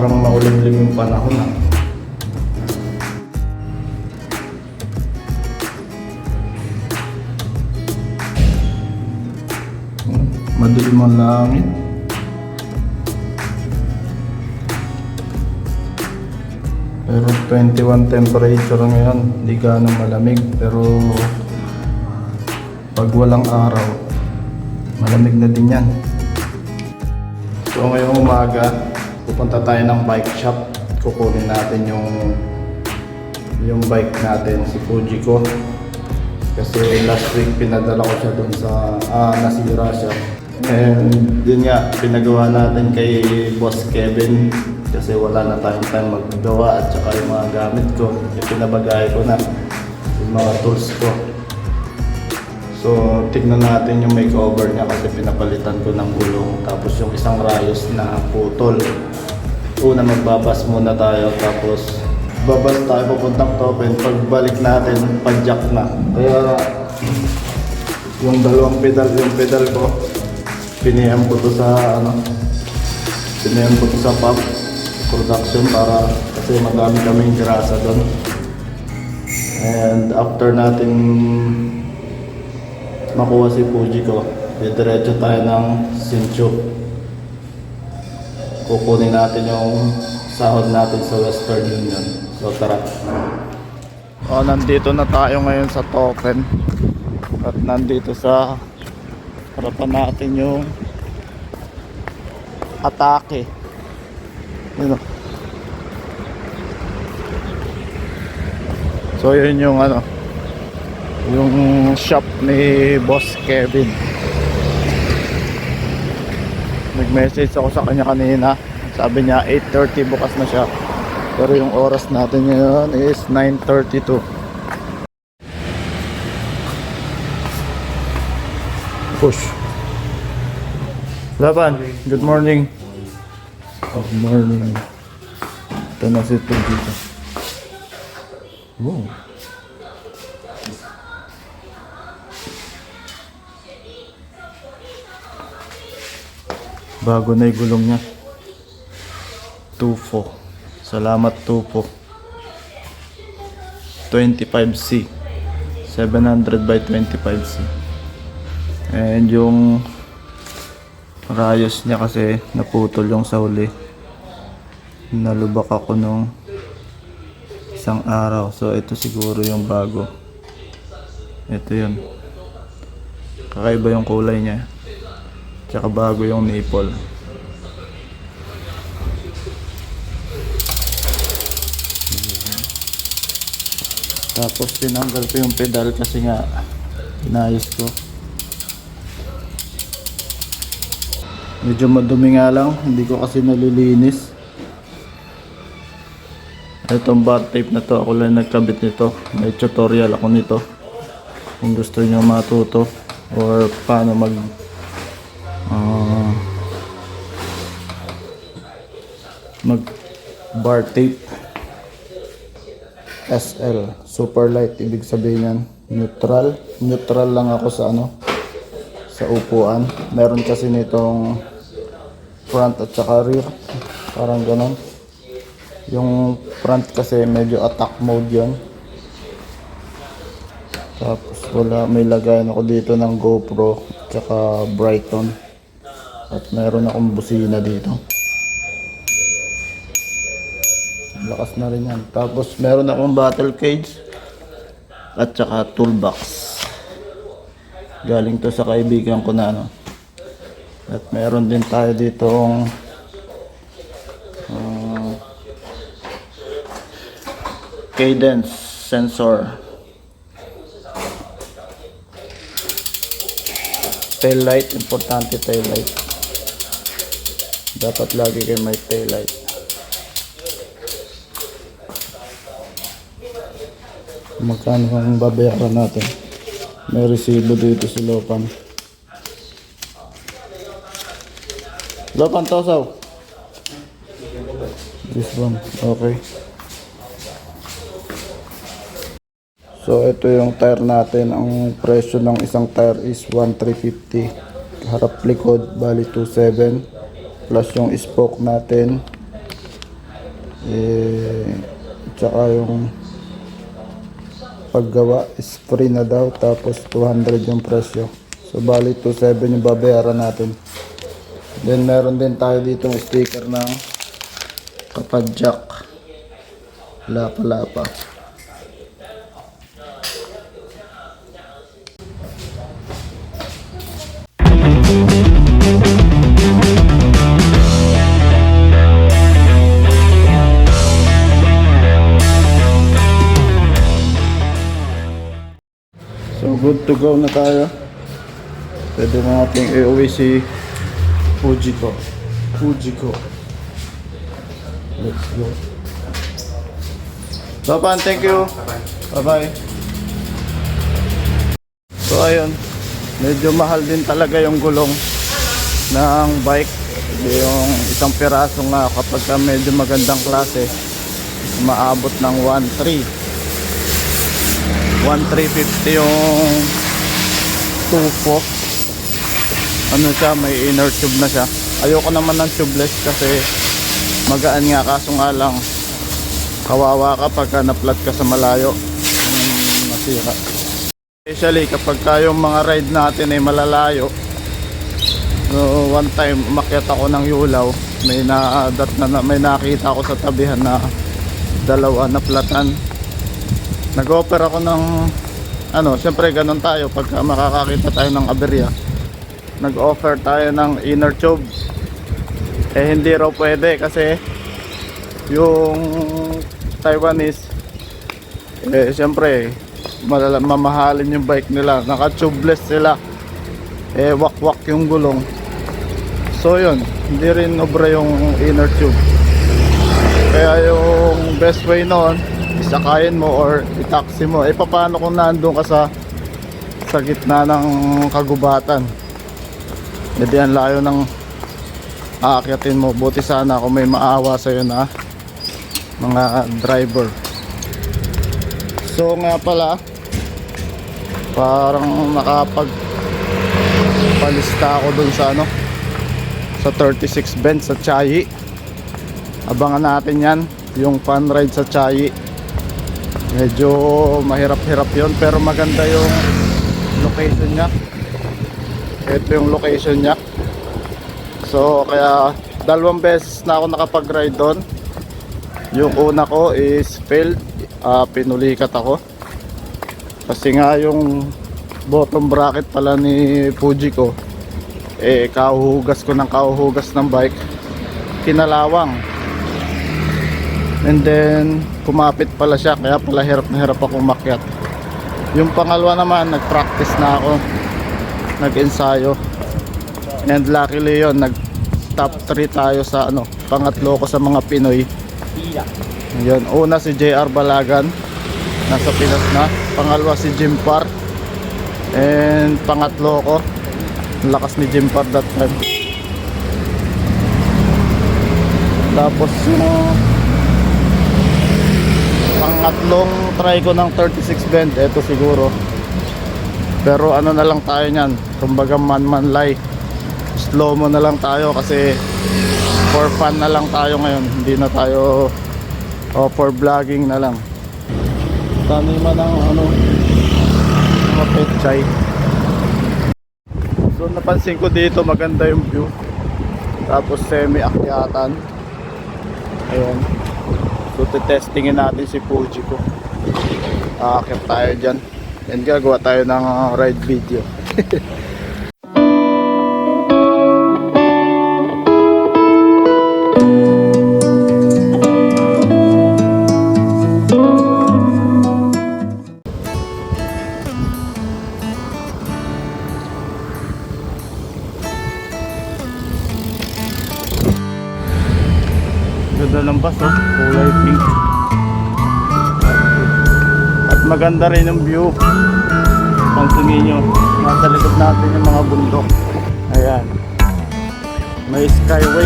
parang maulimlim yung panahon ah. Madilim ang langit. Pero 21 temperature ngayon, hindi ganong malamig. Pero pag walang araw, malamig na din yan. So ngayong umaga, pupunta tayo ng bike shop. Kukunin natin yung yung bike natin, si Fujiko. Kasi last week pinadala ko siya dun sa, ah, nasira siya. And yun nga, pinagawa natin kay Boss Kevin kasi wala na tayong time maggawa at saka yung mga gamit ko, yung pinabagay ko na yung mga tools ko. So, tignan natin yung makeover niya kasi pinapalitan ko ng gulong tapos yung isang rayos na putol. Una magbabas muna tayo tapos babas tayo papuntang Topen. Pagbalik natin, padjak na. Kaya yung dalawang pedal, yung pedal ko, piniham ko to sa ano, piniham ko to sa pub production para kasi madami kaming grasa doon. And after natin makuha si Fuji ko, diretso tayo ng Sinchu. Kukunin natin yung sahod natin sa Western Union. So tara. O, nandito na tayo ngayon sa token. At nandito sa harapan natin yung atake. Yun. So yun yung ano yung shop ni Boss Kevin. Nag-message ako sa kanya kanina. Sabi niya 8.30 bukas na siya. Pero yung oras natin ngayon is 9.32. Push. Laban, good morning. Good morning. Ito na si dito. Wow. Bago na yung gulong niya. Tufo. Salamat Tufo. 25C. 700 by 25C. And yung rayos niya kasi naputol yung sa huli. Nalubak ako nung isang araw. So ito siguro yung bago. Ito yun. Kakaiba yung kulay niya. Tsaka bago yung nipple. Tapos tinanggal ko yung pedal kasi nga inayos ko. Medyo madumi nga lang, hindi ko kasi nalilinis. Itong bar tape na to, ako lang nagkabit nito. May tutorial ako nito. Kung gusto niyo matuto or paano mag ah, mag bar tape SL super light ibig sabihin yan neutral. Neutral lang ako sa ano sa upuan. Meron kasi nitong front at saka rear. Parang ganon yung front kasi medyo attack mode yon tapos wala may lagayan ako dito ng GoPro tsaka Brighton. At meron akong busina dito lakas na rin yan. Tapos meron akong battle cage at saka toolbox. Galing to sa kaibigan ko na ano. At meron din tayo ditong uh, cadence sensor. Tail light importante tail light dapat lagi kayo may tail light magkano ang babayaran natin. May resibo dito si Lopan. Lopan Tosaw. This one okay. So ito yung tire natin. Ang presyo ng isang tire is 1,350 harap likod bali 27 plus yung spoke natin. Eh tsaka yung paggawa is free na daw tapos 200 yung presyo So bali 2.7 yung babayaran natin. Then meron din tayo dito sticker ng kapadjak. Lapa-lapa. So good to go na tayo. Pwede na natin iuwi si Fujiko. Fujiko. Let's go. So pan, thank you. Bye-bye. So ayun, medyo mahal din talaga yung gulong ng bike. Yung isang piraso nga kapag ka medyo magandang klase, maabot ng 1.3. 1,350 yung tufo. Ano siya, may inner tube na siya. Ayoko naman ng tubeless kasi magaan nga kaso nga lang kawawa ka pagka naplat ka sa malayo yung masira. Especially kapag ka yung mga ride natin ay malalayo. So one time umakyat ako ng Yulaw, may na, na, may nakita ako sa tabihan na dalawa na platan nag-offer ako ng ano, syempre ganun tayo pagka makakakita tayo ng aberya. Nag-offer tayo ng inner tube. Eh hindi raw pwede kasi yung Taiwanese eh syempre mamahalin yung bike nila. Naka-tubeless sila. Eh wak-wak yung gulong. So yun, hindi rin obra yung inner tube. Kaya yung best way noon isakayin mo or itaksi mo eh paano kung nandun ka sa sa gitna ng kagubatan? Hindi ang layo ng aakyatin mo. Buti sana kung may maawa sa'yo na mga driver. So nga pala parang nakapag palista ako dun sa ano sa 36 Benz sa Chayi. Abangan natin yan yung fun ride sa Chayi medyo mahirap-hirap yon pero maganda yung location niya. Ito yung location niya. So kaya dalawang beses na ako nakapag-ride doon. Yung una ko is failed uh, pinulikat ako. Kasi nga yung bottom bracket pala ni Fuji ko eh kahuhugas ko ng kahuhugas ng bike. Kinalawang and then kumapit pala siya kaya pala hirap na hirap ako umakyat. Yung pangalawa naman nag practice na ako. Nag ensayo and luckily yon nag top 3 tayo sa ano pangatlo ko sa mga Pinoy. Yun. Una si JR Balagan. Nasa Pinas na. Pangalawa si Jim Park and pangatlo ko lakas ni Jim Park that time. Tapos yung pangatlong try ko ng 36 bend ito siguro. Pero ano na lang tayo nyan kumbaga man man lie. Slow mo na lang tayo kasi for fun na lang tayo ngayon. Hindi na tayo o for vlogging na lang. Taniman ng ano mga petchay so napansin ko dito maganda yung view. Tapos semi akyatan ayun So testingin natin si Fuji ko. Aakit tayo dyan. And gagawa tayo ng ride video. At maganda rin yung view. Pansinin nyo, nasa likod natin yung mga bundok. Ayan. May skyway.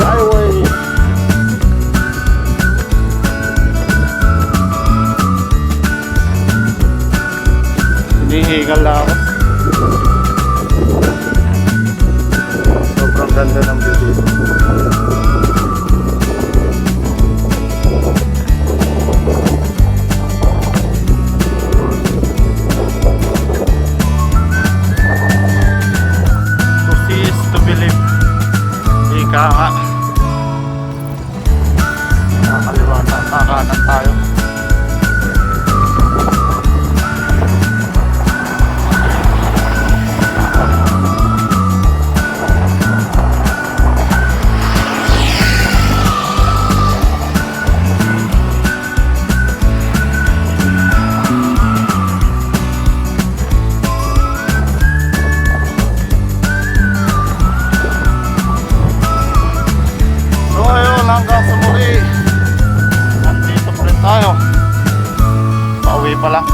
Skyway. Hinihigal na ako. Sobrang ganda ng view. Pala. Hiningal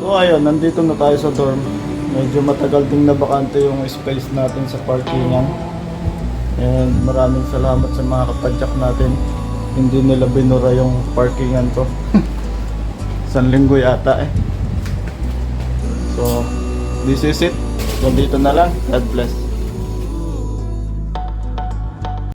So ayun, nandito na tayo sa dorm. Medyo matagal ding nabakante yung space natin sa parkingan. And maraming salamat sa mga kapadyak natin. Hindi nila binura yung parkingan ko. San linggo yata eh. So, this is it. Nandito na lang. God bless.